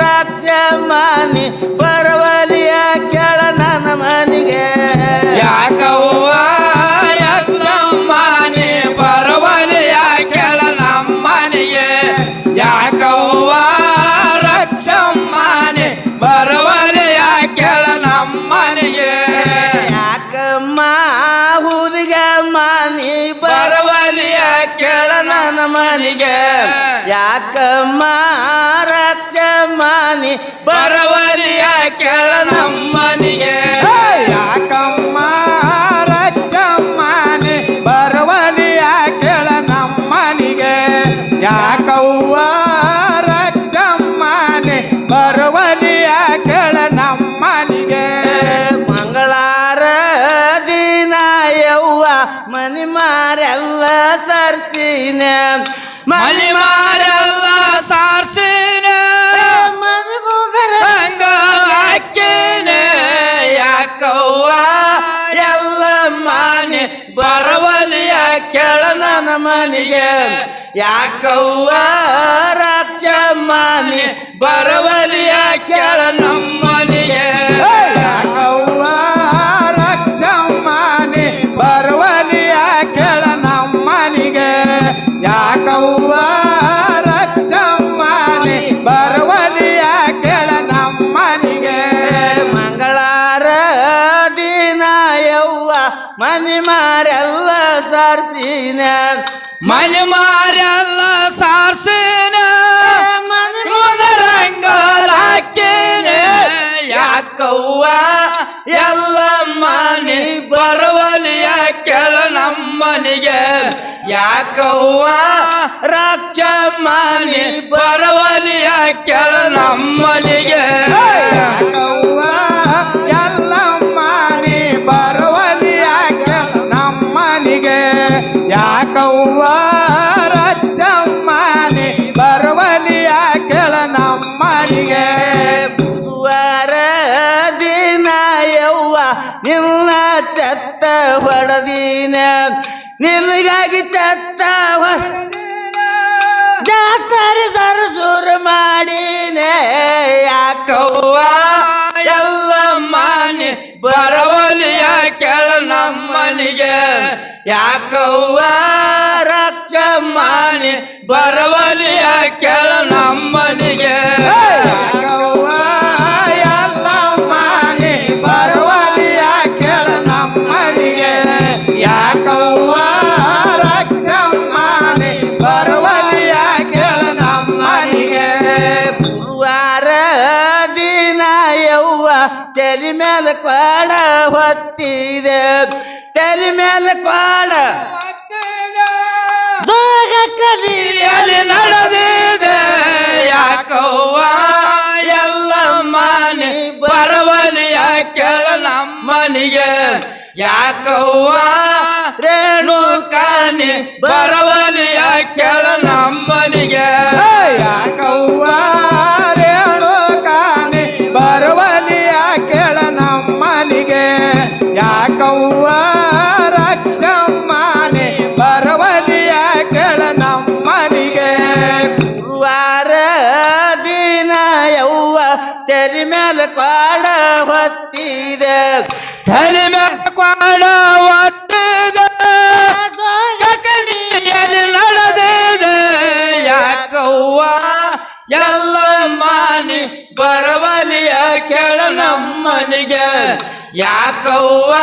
ರಾಕ್ಷಮಾನಿ ಬರವಲಿಯ ಕೆಳ ನನ್ನ ಮನಿಗೆ. ಯಾಕವ್ವ ಎಲ್ಲಮ್ಮನೆ ಪರವಲಿಯ ಕೆಳ ನಮ್ಮನೆಗೆ ಯಾಕವ್ವ ರಕ್ಷಮ್ಮನೆ ಬರವಲಿಯ ಕೆಳ ನಮ್ಮನೆಗೆ ಯಾಕಮ್ಮ ಹುಲಿಗ ಮಾನಿ ಬರವಲಿಯ ಕೆಳ ನನ್ನ ಮನಿಗೆ. ಯಾಕಮ್ಮ ರಾಕ್ಷಮಾನಿ ಬರವಲಿಯ ಕೆಳ ನಮ್ಮನಿಗೆ. ಯಾಕಮ್ಮ ರಚ್ಚಮ್ಮನೆ ಬರವಲಿಯ ಕೆಳ ನಮ್ಮನಿಗೆ. ಯಾಕವ್ವ ರಚ್ಚಮ್ಮನೆ ಬರವಲಿಯ ಯಾಕವ್ವ ರಾಕ್ಷಮಾನಿ ಬರವಲಿಯ ಕೆಳ ನಮ್ಮನಿಗೆ ಯಾಕವ್ವ ರಚ್ಚಮ್ಮನೆ ಬರವಲಿಯ ಕೆಳ ನಮ್ಮನಿಗೆ? ಯಾಕವ್ವ ರಚ್ಚಮ್ಮನೆ ಬರವಲಿಯ ಕೆಳ ನಮ್ಮನಿಗೆ? ಮಂಗಳಾರ ದಿನ ಯವ್ವ ಮನಿ ಸರ್ಸಿನ ಮನೆ ಮಾರೆಲ್ಲ ಸಾರ್ಸಿನ. ಹಾಕಿನೆ. ಯಾಕವ್ವ? ಎಲ್ಲ ಮನೆ ಬರವಲಿಯ ಕೆಳ ನಮ್ಮನಿಗೆ. ಯಾಕವ್ವ? ರಾಕ್ಷ ಮನೆ ಬರವಲಿಯ ಕೆಳ ನಿನಗಾಗಿ ಚತ್ತ ಜಾತ್ರ ಸರಸೂರು ಮಾಡಿನೇ ಯಾಕವ್ವ? ಯಾಕವ್ವ ಎಲ್ಲ ಮನೆ ಬರವಲಿಯ ಕೆಳ ನಮ್ಮನಿಗೆ. ಯಾಕವ್ವ? ರಕ್ಷ ಮನೆ ಬರವಲಿಯ ಕೆಳ ಯವ್ವ ತಲೆ ಮೇಲೆ ಕ್ವಾಡ ಹೊತ್ತಿದೆ ತಲೆ ಮೇಲೆ ಕ್ವಾಡ ದೋಗ ಕಲಿಯಲಿ ಎಲ್ಲಿ ನಡೆದಿದೆ ಯಾಕವ್ವ ಎಲ್ಲ ಮನೆ ಬರವಲಿಯ ಕೆಳ ನಮ್ಮನಿಗೆ ಯಾಕವ್ವ ರೇಣು ಕಾನೆ ಬರವಲಿಯ ಕೆಳ ನಮ್ಮನಿಗೆ ತಲೆ ಮೇಲೆ ಕ್ವಾಡ ಒತ್ತಿದ. ಕಕನಿಯಲ್ಲಿ ನಡೆದಿದೆ ಯಾಕವ್ವ? ಎಲ್ಲ ಮಾನಿ ಬರವಲಿಯ ಕೆಳ ನಮ್ಮನಿಗೆ. ಯಾಕವ್ವ?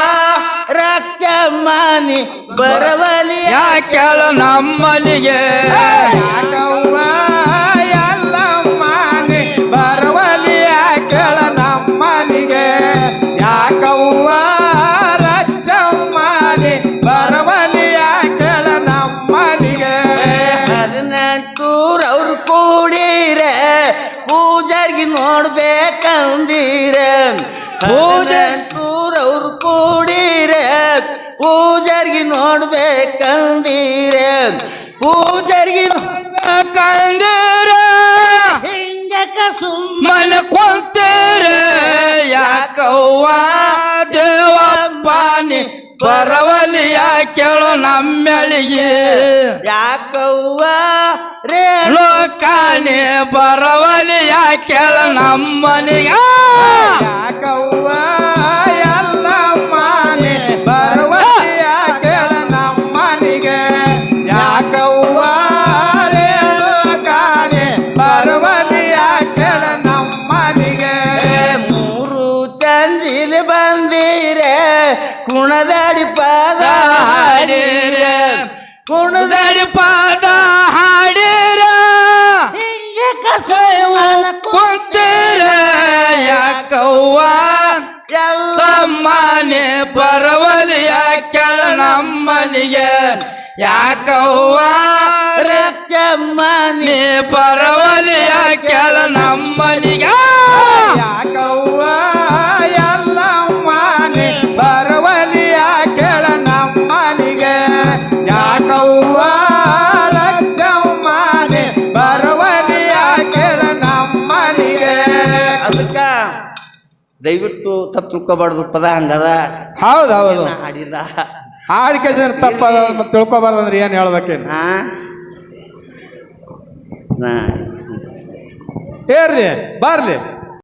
ರಕ್ಷಮಾನಿ ಬರವಲಿಯ ಯಾ ಕೆಳ ನಮ್ಮನಿಗೆ. ಯಾಕವ್ವ? ಹದಿನೆಂಟೂರ್ ಅವ್ರು ಕೂಡಿರೆ ಪೂಜಾರ್ಗಿ ನೋಡ್ಬೇಕಂದಿರ. ಹದಿನೆಂಟೂರ್ ಅವ್ರು ಕೂಡಿರೆ ಪೂಜಾರ್ಗಿ ನೋಡ್ಬೇಕಂದಿರ. ಪೂಜಾರ್ಗಿ ನೋಡ್ಬೇಕಂದಿರ. ಹಿಂಗಕ ಸುಮ್ಮನ ಮನ ಕೊಂತೀರ ಯಾಕವ್ವ ದೇವಪ್ಪಾನಿ ಬರವಲಿಯ ಕೇಳು ನಮ್ಮೆಳಿಗೆ. ಯಾಕವ್ವ ಲೋಕಾನೆ ಬರವಲಿಯ ಕೇಳ ನಮ್ಮನಿಗೆ. ಯಾಕವ್ವ ಯಾಕವ್ವ? ರಕ್ಷಮ್ಮನಿ ನೀ ಬರವಲಿಯ ಕೆಳ ನಮ್ಮನಿಗೆ. ಯಾಕವ್ವ? ಎಲ್ಲಮ್ಮನೆ ಬರವಲಿಯ ಕೇಳ ನಮ್ಮನಿಗೆ. ಯಾಕವ್ವ? ಬರವಲಿ ಬರವಲಿಯ ಕೇಳ ನಮ್ಮನಿಗೆ. ಅದಕ್ಕ ದಯವಿಟ್ಟು ತಪ್ಪು ತಿಳ್ಕೊಬಾರ್ದು ಪದ ಹಂಗದ. ಹೌದೌದು. ಹೌದು ಜನ ತಪ್ಪ ಮತ್ತೆ ತಿಳ್ಕೊಬಾರ್ದಂದ್ರೆ ಏನು ಹೇಳ್ಬೇಕೇನು? ಏರ್ರಿ ಬರ್ಲಿ.